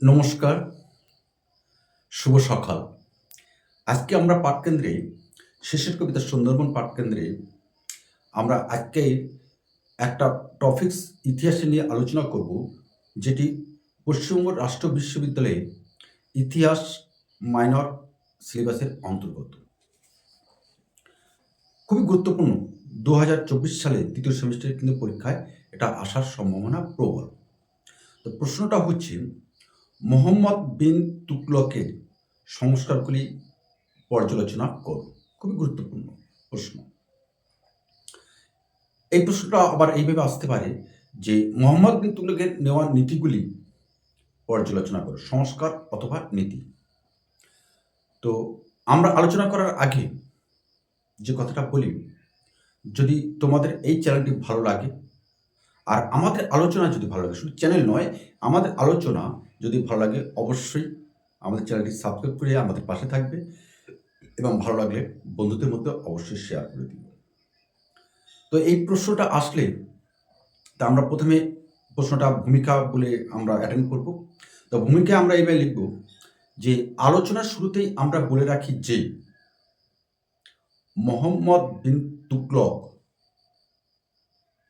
নমস্কার, শুভ সকাল। আজকে আমরা পাঠকেন্দ্রে শেষের কবিতা সুন্দরবন পাঠকেন্দ্রে আমরা আজকে একটা টপিক্স ইতিহাসে নিয়ে আলোচনা করব, যেটি পশ্চিমবঙ্গ রাষ্ট্র বিশ্ববিদ্যালয়ে ইতিহাস মাইনর সিলেবাসের অন্তর্গত। খুবই গুরুত্বপূর্ণ। দু হাজার চব্বিশ সালে তৃতীয় সেমিস্টারের কিন্তু পরীক্ষায় এটা আসার সম্ভাবনা প্রবল। তো প্রশ্নটা হচ্ছে মোহাম্মদ বিন তুকলকের সংস্কারগুলি পর্যালোচনা করো খুবই গুরুত্বপূর্ণ প্রশ্ন। এই প্রশ্নটা আবার এইভাবে আসতে পারে যে মোহাম্মদ বিন তুগলকের নেওয়া নীতিগুলি পর্যালোচনা করো সংস্কার অথবা নীতি। তো আমরা আলোচনা করার আগে যে কথাটা বলি, যদি তোমাদের এই চ্যানেলটি ভালো লাগে, আর আমাদের আলোচনা যদি ভালো লাগে, শুধু চ্যানেল নয়, আমাদের আলোচনা যদি ভালো লাগে অবশ্যই আমাদের চ্যানেলটি সাবস্ক্রাইব করে আমাদের পাশে থাকবে এবং ভালো লাগলে বন্ধুদের মধ্যে অবশ্যই শেয়ার করে দিবে তো এই প্রশ্নটা আসলে তা আমরা প্রথমে প্রশ্নটা ভূমিকা বলে আমরা অ্যাটেন্ড করব। তো ভূমিকা আমরা এবার লিখব যে, আলোচনার শুরুতেই আমরা বলে রাখি যে, মোহাম্মদ বিন তুগলক,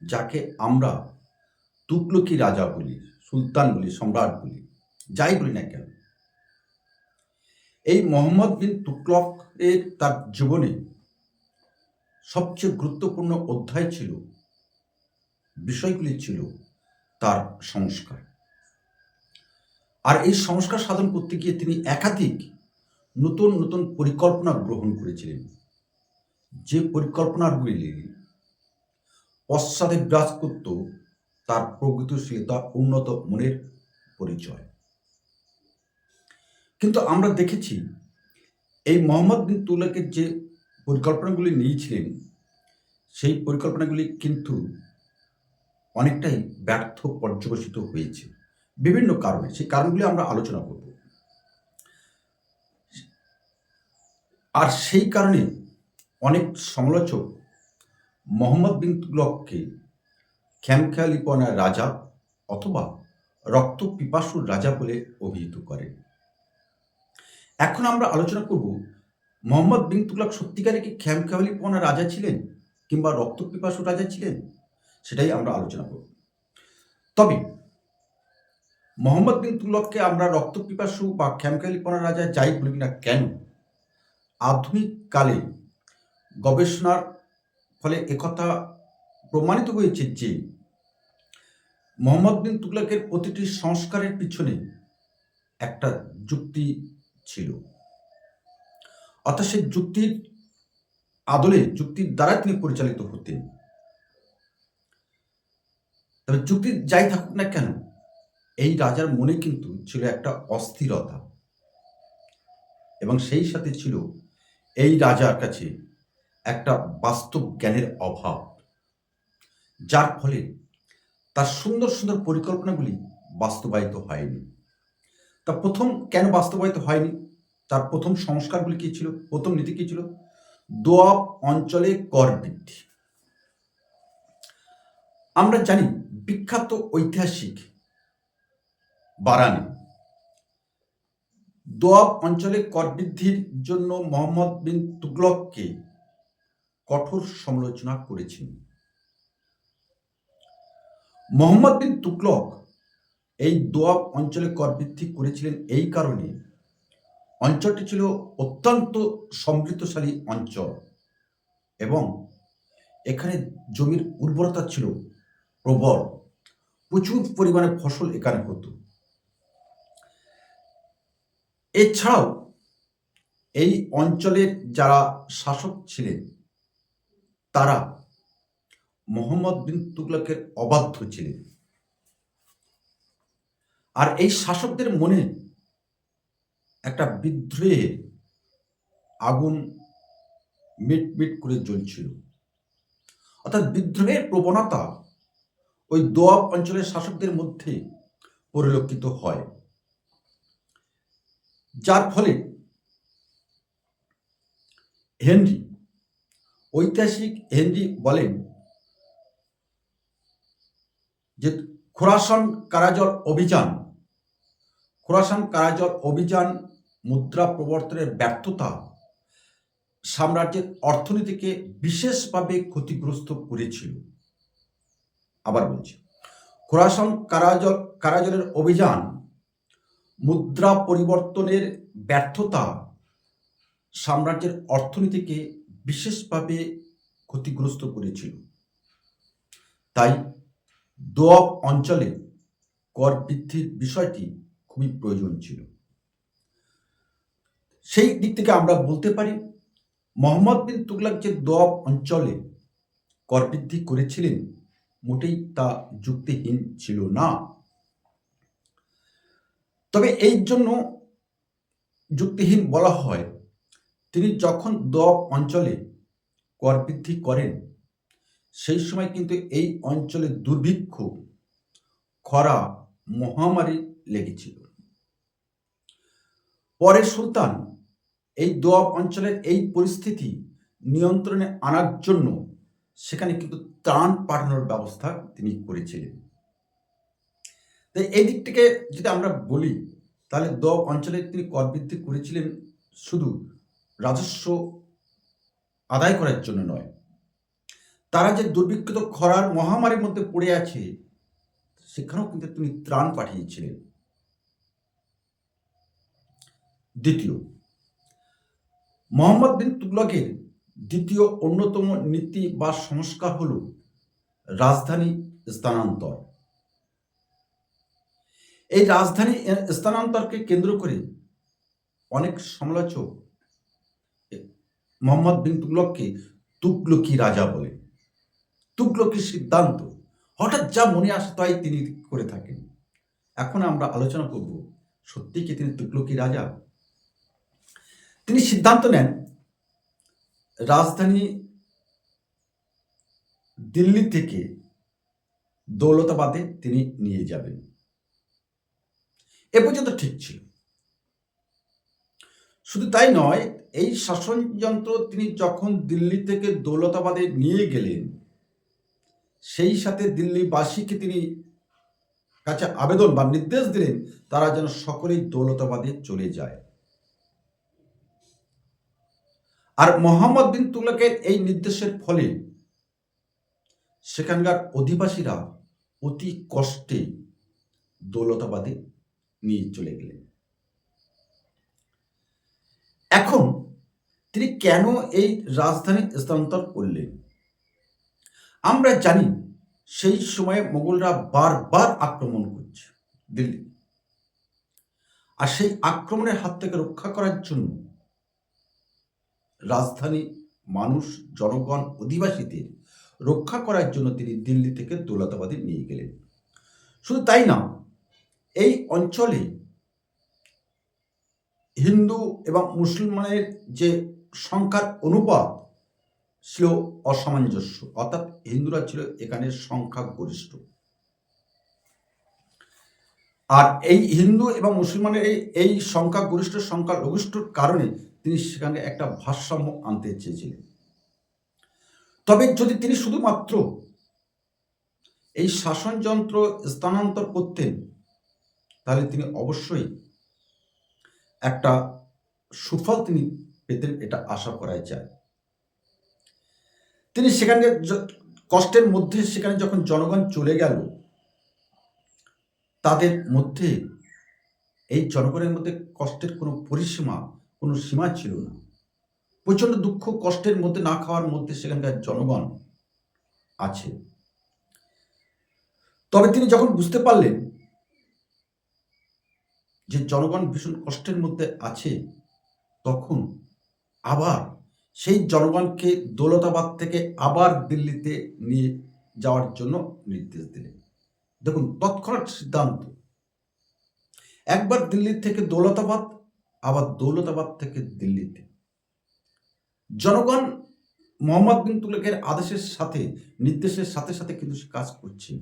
যাকে আমরা তুগলকি রাজা বলি, সুলতান বলি, সম্রাট বলি যাই বলি না কেন, এই মোহাম্মদ বিন তুগলক এর তার জীবনে সবচেয়ে গুরুত্বপূর্ণ অধ্যায় ছিল, বিষয়গুলি ছিল তার সংস্কার। আর এই সংস্কার সাধন করতে গিয়ে তিনি একাধিক নতুন নতুন পরিকল্পনা গ্রহণ করেছিলেন। যে পরিকল্পনাগুলি পশ্চাদে বিরাজ করত, তার প্রগতিশীলতা উন্নত মনের পরিচয়। কিন্তু আমরা দেখেছি এই মোহাম্মদ বিন তুলাকের যে পরিকল্পনাগুলি নিয়েছিলেন, সেই পরিকল্পনাগুলি কিন্তু অনেকটাই ব্যর্থ, পর্যবসিত হয়েছে। বিভিন্ন কারণে, সেই কারণগুলি আমরা আলোচনা করব। আর সেই কারণে অনেক সমালোচক মোহাম্মদ বিন তুলককে খ্যামখেয়ালিপনার রাজা অথবা রক্ত পিপাসুর রাজা বলে অভিহিত করেন। এখন আমরা আলোচনা করব, মোহাম্মদ বিন তুগলক সত্যিকারে কি খ্যামখেয়ালিপনা রাজা ছিলেন কিংবা রক্ত পিপাসু রাজা ছিলেন? সেটাই আমরা আলোচনা করব। তবে, মোহাম্মদ বিন তুগলককে আমরা রক্ত পিপাসু বা খ্যামখেয়ালিপনা রাজা যাই বলি না কেন? আধুনিক কালে গবেষণার ফলে একথা প্রমাণিত হয়েছে যে, মোহাম্মদ বিন তুগলকের প্রতিটি সংস্কারের পিছনে একটা যুক্তি ছিল। অর্থাৎ সে যুক্তির আদলে, যুক্তির দ্বারা তিনি পরিচালিত হতেন। তবে যুক্তি যাই থাকুক না কেন, এই রাজার মনে কিন্তু ছিল একটা অস্থিরতা। এবং সেই সাথে ছিল এই রাজার কাছে একটা বাস্তব জ্ঞানের অভাব, যার ফলে তার সুন্দর সুন্দর পরিকল্পনাগুলি বাস্তবায়িত হয়নি। তা প্রথম কেন বাস্তবায়িত হয়নি? তার প্রথম সংস্কারগুলি কী ছিল? প্রথম নীতি কী ছিল? দোয়াব অঞ্চলে কর বৃদ্ধি। আমরা জানি বিখ্যাত ঐতিহাসিক বারানি দোয়াব অঞ্চলে কর বৃদ্ধির জন্য মোহাম্মদ বিন তুগলককে কঠোর সমালোচনা করেছেন। মোহাম্মদ বিন তুগলক এই দোয়াব অঞ্চলে কর বৃদ্ধি করেছিলেন এই কারণে। অঞ্চলটি ছিল অত্যন্ত সমৃদ্ধশালী অঞ্চল এবং এখানে জমির উর্বরতা ছিল প্রবল। প্রচুর পরিমাণে ফসল এখানে হতো। এছাড়াও এই অঞ্চলের যারা শাসক ছিলেন, তারা মোহাম্মদ বিন তুগলকের অবাধ্য ছিলেন। আর এই শাসকদের মনে একটা বিদ্রোহের আগুন মিট মিট করে জ্বলছিল। অর্থাৎ বিদ্রোহের প্রবণতা ওই দোয়াব অঞ্চলের শাসকদের মধ্যে পরিলক্ষিত হয়। যার ফলে হেনরি, ঐতিহাসিক হেনরি বলেন যে খোরাসন কারাজল অভিযান খোরাসান কারাজল অভিযান মুদ্রা প্রবর্তনের ব্যর্থতা সাম্রাজ্যের অর্থনীতিকে বিশেষভাবে ক্ষতিগ্রস্ত করেছিল। আবার বলছি, খোরাসান কারাজল কারাজলের অভিযান মুদ্রা পরিবর্তনের ব্যর্থতা সাম্রাজ্যের অর্থনীতিকে বিশেষভাবে ক্ষতিগ্রস্ত করেছিল। তাই দোয়াব অঞ্চলে কর বৃদ্ধির বিষয়টি খুবই প্রয়োজন ছিল। সেই দিক থেকে আমরা বলতে পারি, মোহাম্মদ বিন তুগলাক যে দোয়াব অঞ্চলে কর বৃদ্ধি করেছিলেন, মোটেই তা যুক্তিহীন ছিল না। তবে এই জন্য যুক্তিহীন বলা হয়, তিনি যখন দোয়াব অঞ্চলে কর বৃদ্ধি করেন, সেই সময় কিন্তু এই অঞ্চলে দুর্ভিক্ষ, খরা, মহামারী লেগেছিল। পরে সুলতান এই দোয়াব অঞ্চলের এই পরিস্থিতি নিয়ন্ত্রণে আনার জন্য সেখানে কিন্তু ত্রাণ পাঠানোর ব্যবস্থা তিনি করেছিলেন। তাই এই দিক থেকে যদি আমরা বলি, তাহলে দোয়াব অঞ্চলে তিনি কর বৃদ্ধি করেছিলেন শুধু রাজস্ব আদায় করার জন্য নয়, তারা যে দুর্ভিক্ষিত খরার মহামারীর মধ্যে পড়ে আছে, সেখানেও কিন্তু তিনি ত্রাণ পাঠিয়েছিলেন। দ্বিতীয়, মোহাম্মদ বিন তুগলকের দ্বিতীয় অন্যতম নীতি বা সংস্কার হল রাজধানী স্থানান্তর। এই রাজধানী স্থানান্তরকে কেন্দ্র করে অনেক সমালোচক মোহাম্মদ বিন তুগলককে তুগলকি রাজা বলে। তুগলকি সিদ্ধান্ত হঠাৎ যা মনে আসে তাই তিনি করে থাকেন। এখন আমরা আলোচনা করব সত্যি কি তিনি তুগলকি রাজা? তিনি সিদ্ধান্ত নেন, রাজধানী দিল্লি থেকে দৌলতাবাদে তিনি নিয়ে যাবেন। এ পর্যন্ত ঠিক ছিল। শুধু তাই নয়, এই শাসনযন্ত্র তিনি যখন দিল্লি থেকে দৌলতাবাদে নিয়ে গেলেন, সেই সাথে দিল্লিবাসীকে তিনি কাছে আবেদন বা নির্দেশ দিলেন, তারা যেন সকলেই দৌলতাবাদে চলে যায়। আর মোহাম্মদ বিন তুলকের এই নির্দেশের ফলে সেখানকার অধিবাসীরা অতি কষ্টে দৌলতাবাদে নিয়ে চলে গেলেন। এখন তিনি কেন এই রাজধানী স্থানান্তর করলেন? আমরা জানি সেই সময়ে মোগলরা বারবার আক্রমণ করছে দিল্লি। আর সেই আক্রমণের হাত থেকে রক্ষা করার জন্য রাজধানী মানুষ, জনগণ, অধিবাসীদের রক্ষা করার জন্য তিনি দিল্লি থেকে দৌলতাবাদে নিয়ে গেলেন। শুধু তাই না, এই অঞ্চলে হিন্দু এবং মুসলমানের যে সংখ্যার অনুপাত ছিল অসামঞ্জস্য, অর্থাৎ হিন্দুরা ছিল এখানে সংখ্যা গরিষ্ঠ আর এই হিন্দু এবং মুসলমানের এই এই সংখ্যা গরিষ্ঠ সংখ্যা লঘিষ্ঠর কারণে তিনি সেখানে একটা ভারসাম্য আনতে চেয়েছিলেন। তবে যদি তিনি শুধুমাত্র এই শাসনযন্ত্র স্থানান্তর করতেন, তাহলে তিনি অবশ্যই একটা সুফল তিনি পেতেন এটা আশা করাই যায়। তিনি সেখানে কষ্টের মধ্যে সেখানে যখন জনগণ চলে গেল, তাদের মধ্যে, এই জনগণের মধ্যে কষ্টের কোনো পরিসীমা কোনো সীমা ছিল না। প্রচণ্ড দুঃখ কষ্টের মধ্যে না খাওয়ার মধ্যে সেখানকার জনগণ আছে। তবে তিনি যখন বুঝতে পারলেন যে জনগণ ভীষণ কষ্টের মধ্যে আছে, তখন আবার সেই জনগণকে দৌলতাবাদ থেকে আবার দিল্লিতে নিয়ে যাওয়ার জন্য নির্দেশ দিলেন। দেখুন, তৎক্ষণাৎ সিদ্ধান্ত। একবার দিল্লি থেকে দৌলতাবাদ আবার দৌলতাবাদ থেকে দিল্লিতে। জনগণ মোহাম্মদ বিন তুলেকের আদেশের সাথে, নির্দেশের সাথে সাথে কিন্তু সে কাজ করছে।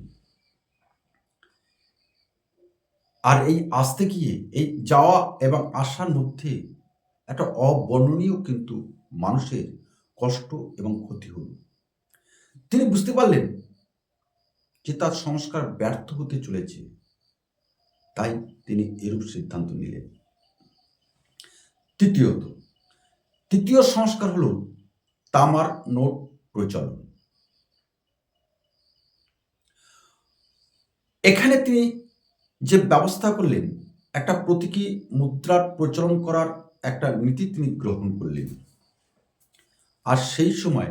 আর এই আসতে গিয়ে, এই যাওয়া এবং আসার মধ্যে একটা অবর্ণনীয় কিন্তু মানুষের কষ্ট এবং ক্ষতি হল। তিনি বুঝতে পারলেন যে তার সংস্কার ব্যর্থ হতে চলেছে। তাই তিনি এরূপ সিদ্ধান্ত নিলেন। তৃতীয়ত, তৃতীয় সংস্কার হল তামার নোট প্রচলন। এখানে তিনি যে ব্যবস্থা করলেন, একটা প্রতীকী মুদ্রার প্রচলন করার একটা নীতি তিনি গ্রহণ করলেন। আর সেই সময়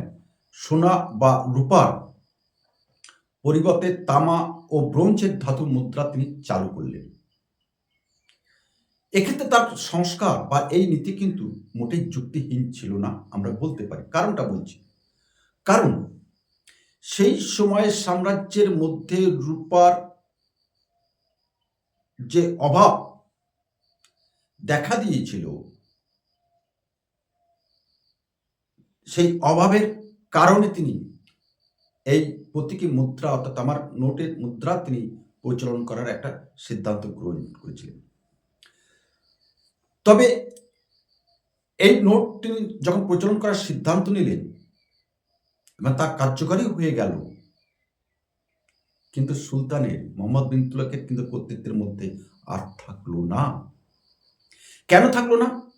সোনা বা রূপার পরিবর্তে তামা ও ব্রোঞ্জের ধাতু মুদ্রা তিনি চালু করলেন। এক্ষেত্রে তার সংস্কার বা এই নীতি কিন্তু মোটেই যুক্তিহীন ছিল না, আমরা বলতে পারি। কারণটা বলছি। কারণ সেই সময়ে সাম্রাজ্যের মধ্যে রূপার যে অভাব দেখা দিয়েছিল, সেই অভাবের কারণে তিনি এই প্রতীকী মুদ্রা অর্থাৎ আমার নোটের মুদ্রা তিনি পরিচালন করার একটা সিদ্ধান্ত গ্রহণ করেছিলেন। তবে এই নোট তিনি যখন প্রচলন করার সিদ্ধান্ত নিলেন এবং তা কার্যকরী হয়ে গেল। কিন্তু সুলতানের, মোহাম্মদ বিন তুলাকের কিন্তু কর্তৃত্বের মধ্যে আর থাকল না। কেন থাকল না?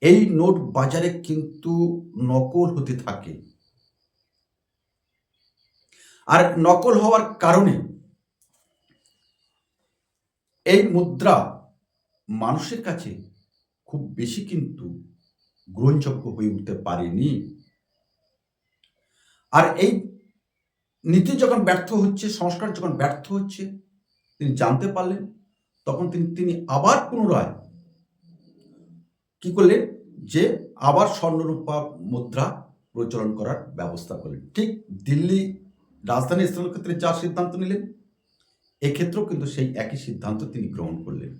এই নোট বাজারে কিন্তু নকল হতে থাকে। আর নকল হওয়ার কারণে এই মুদ্রা মানুষের কাছে খুব বেশি কিন্তু গ্রহণযোগ্য হয়ে উঠতে পারেনি। আর এই নীতি যখন ব্যর্থ হচ্ছে, সংস্কার যখন ব্যর্থ হচ্ছে, তিনি জানতে পারলেন, তখন তিনি তিনি আবার পুনরায় কি করলেন? যে আবার স্বর্ণরূপা মুদ্রা প্রচলন করার ব্যবস্থা করলেন। ঠিক দিল্লি রাজধানী স্থানের ক্ষেত্রে যা সিদ্ধান্ত নিলেন, এক্ষেত্রেও কিন্তু সেই একই সিদ্ধান্ত তিনি গ্রহণ করলেন।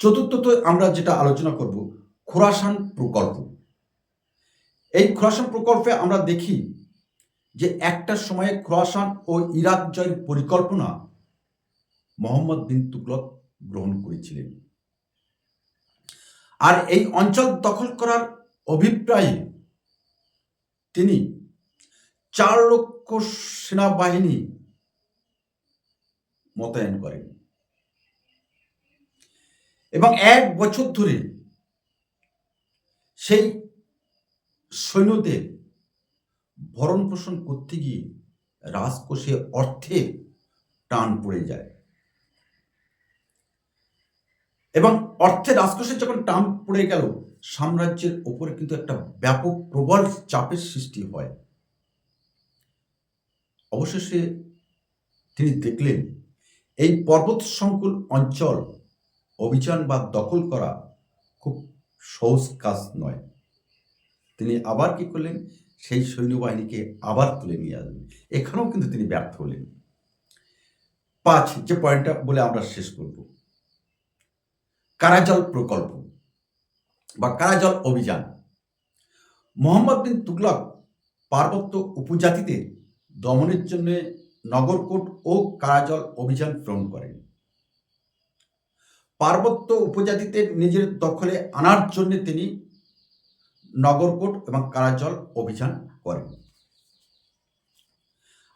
চতুর্থত আমরা যেটা আলোচনা করব, খোরাসান প্রকল্প। এই খোরাসান প্রকল্পে আমরা দেখি যে একটা সময়ে খোরাসান ও ইরাক জয়ের পরিকল্পনা মোহাম্মদ বিন তুগলক গ্রহণ করেছিলেন। আর এই অঞ্চল দখল করার অভিপ্রায়ে তিনি চার লক্ষ সেনাবাহিনী মোতায়েন করেন। এবং এক বছর ধরে সেই সৈন্যদের ভরণ পোষণ করতে গিয়ে রাজকোষে অর্থে টান পড়ে যায়। এবং অর্থে রাজকোষে যখন টান পড়ে গেল, সাম্রাজ্যের ওপরে কিন্তু একটা ব্যাপক প্রবল চাপের সৃষ্টি হয়। অবশেষে তিনি দেখলেন, এই পর্বত সংকুল অঞ্চল অভিযান বা দখল করা খুব সহজ কাজ নয়। তিনি আবার কি করলেন? সেই সৈন্যবাহিনীকে আবার তুলে নিয়ে আসবেন এখানেও কিন্তু তিনি ব্যর্থ হলেন। পাঁচ, যে পয়েন্টটা বলে আমরা শেষ করব। কারাজল প্রকল্প বা কারাজল অভিযান। মোহাম্মদ বিন তুগলক পার্বত্য উপজাতিদের দমনের জন্য নগরকোট ও কারাজল অভিযান প্রেরণ করেন। পার্বত্য উপজাতিতে নিজের দখলে আনার জন্য তিনি নগরকোট এবং কারাজল অভিযান করেন।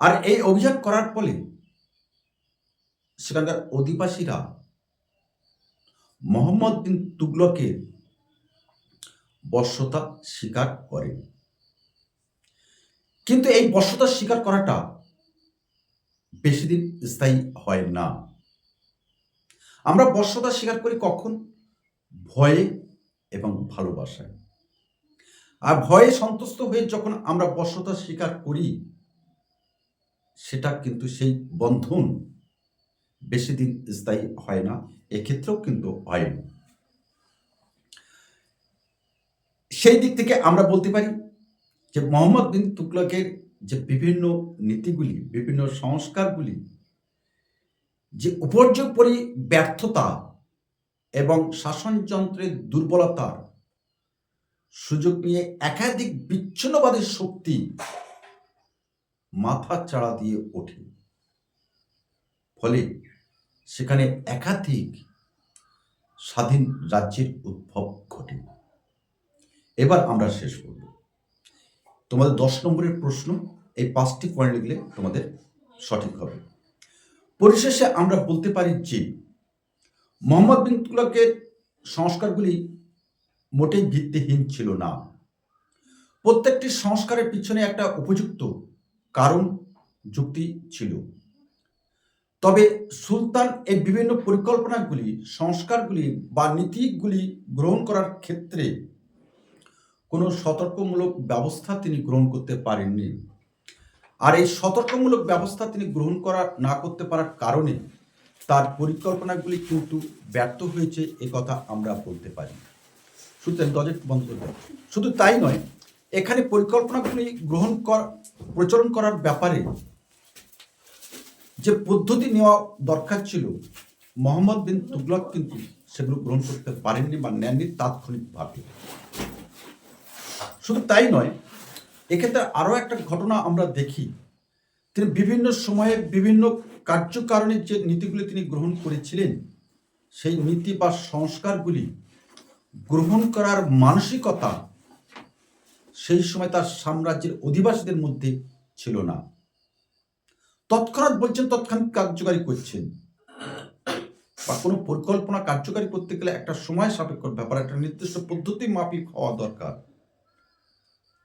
আর এই অভিযান করার ফলে সেখানকার অধিবাসীরা মোহাম্মদ বিন তুগলকের বর্ষতা স্বীকার করেন। কিন্তু এই বর্ষতা স্বীকার করাটা বেশি দিন স্থায়ী হয় না। আমরা বর্ষতা স্বীকার করি কখন? ভয়ে এবং ভালোবাসায়। আর ভয়ে সন্তুষ্ট হয়ে যখন আমরা বর্ষতা স্বীকার করি, সেটা কিন্তু সেই বন্ধন বেশি দিন স্থায়ী হয় না, এক্ষেত্রেও কিন্তু হয় না। সেই দিক থেকে আমরা বলতে পারি যে মোহাম্মদ বিন তুগলকের যে বিভিন্ন নীতিগুলি, বিভিন্ন সংস্কারগুলি যে উপর্যপরি ব্যর্থতা এবং শাসনযন্ত্রের দুর্বলতার সুযোগ নিয়ে একাধিক বিচ্ছিন্নবাদের শক্তি মাথা চাড়া দিয়ে ওঠে। ফলে সেখানে একাধিক স্বাধীন রাজ্যের উদ্ভব ঘটে। এবার আমরা শেষ করব। তোমাদের দশ নম্বরের প্রশ্ন, এই পাঁচটি পয়েন্ট লিখলে তোমাদের সঠিক হবে। পরিশেষে আমরা বলতে পারি যে মোহাম্মদ বিন তুগলকের সংস্কারগুলি মোটেই ভিত্তিহীন ছিল না। প্রত্যেকটি সংস্কারের পিছনে একটা উপযুক্ত কারণ, যুক্তি ছিল। তবে সুলতান এর বিভিন্ন পরিকল্পনাগুলি, সংস্কারগুলি বা নীতিগুলি গ্রহণ করার ক্ষেত্রে কোনো সতর্কমূলক ব্যবস্থা তিনি গ্রহণ করতে পারেননি। আর এই সতর্কমূলক ব্যবস্থা তিনি গ্রহণ করা, না করতে পারার কারণে তার পরিকল্পনাগুলি কিন্তু ব্যর্থ হয়েছে, এ কথা আমরা বলতে পারি। সুতরাং দজেট বন্ধ করতে শুধু তাই নয়, এখানে পরিকল্পনাগুলি গ্রহণ কর, প্রচলন করার ব্যাপারে যে পদ্ধতি নেওয়া দরকার ছিল, মোহাম্মদ বিন তুগলক কিন্তু সেগুলো গ্রহণ করতে পারেননি বা নেননি তাৎক্ষণিকভাবে। শুধু তাই নয় এক্ষেত্রে আরও একটা ঘটনা আমরা দেখি। তিনি বিভিন্ন সময়ে বিভিন্ন কার্যকারণের যে নীতিগুলি তিনি গ্রহণ করেছিলেন, সেই নীতি বা সংস্কারগুলি গ্রহণ করার মানসিকতা সেই সময় তার সাম্রাজ্যের অধিবাসীদের মধ্যে ছিল না। তৎক্ষণাৎ বলছেন, তৎক্ষণাৎ কার্যকারী করছেন। বা কোনো পরিকল্পনা কার্যকারী করতে গেলে একটা সময় সাপেক্ষ ব্যাপার, একটা নির্দিষ্ট পদ্ধতি মাফিক হওয়া দরকার।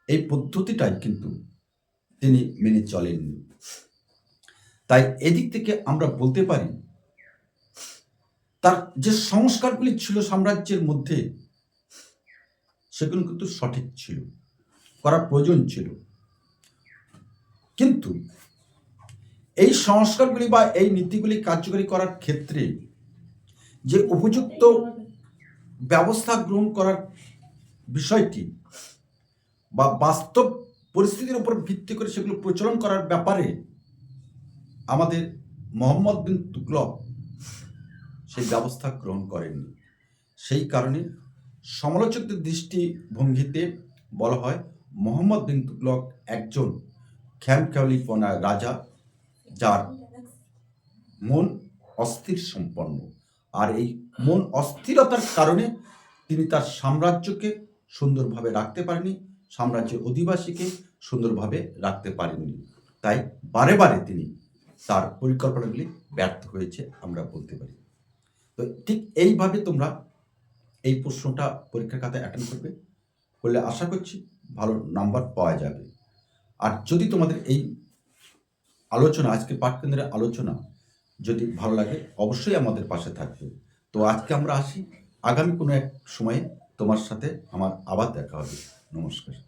এই পদ্ধতিটাই কিন্তু তিনি মেনে চলেননি। তাই এদিক থেকে আমরা বলতে পারি, তার যে সংস্কারগুলি ছিল সাম্রাজ্যের মধ্যে, সেগুলো কিন্তু সঠিক ছিল, করার প্রয়োজন ছিল। কিন্তু এই সংস্কারগুলি বা এই নীতিগুলি কার্যকরী করার ক্ষেত্রে যে উপযুক্ত ব্যবস্থা গ্রহণ করার বিষয়টি বা বাস্তব পরিস্থিতির উপর ভিত্তি করে সেগুলো প্রচলন করার ব্যাপারে আমাদের মোহাম্মদ বিন তুগলক সেই ব্যবস্থা গ্রহণ করেননি। সেই কারণে সমালোচকদের দৃষ্টিভঙ্গিতে বলা হয় মোহাম্মদ বিন তুগলক একজন খ্যামখ্যালিপনা রাজা যার মন অস্থির সম্পন্ন। আর এই মন অস্থিরতার কারণে তিনি তার সাম্রাজ্যকে সুন্দরভাবে রাখতে পারেনি। সাম্রাজ্যের অধিবাসীকে সুন্দরভাবে রাখতে পারেননি। তাই বারে বারে তিনি তার পরিকল্পনাগুলি ব্যর্থ হয়েছে আমরা বলতে পারি। তো ঠিক এইভাবে তোমরা এই প্রশ্নটা পরীক্ষার খাতায় অ্যাটেন্ড করবে। করলে আশা করছি ভালো নাম্বার পাওয়া যাবে। আর যদি তোমাদের এই আলোচনা, আজকে পাঠকেন্দ্রের আলোচনা যদি ভালো লাগে, অবশ্যই আমাদের পাশে থাকবে। তো আজকে আমরা আসি। আগামী কোনো এক সময়ে তোমার সাথে আমার আবার দেখা হবে। নমস্কার।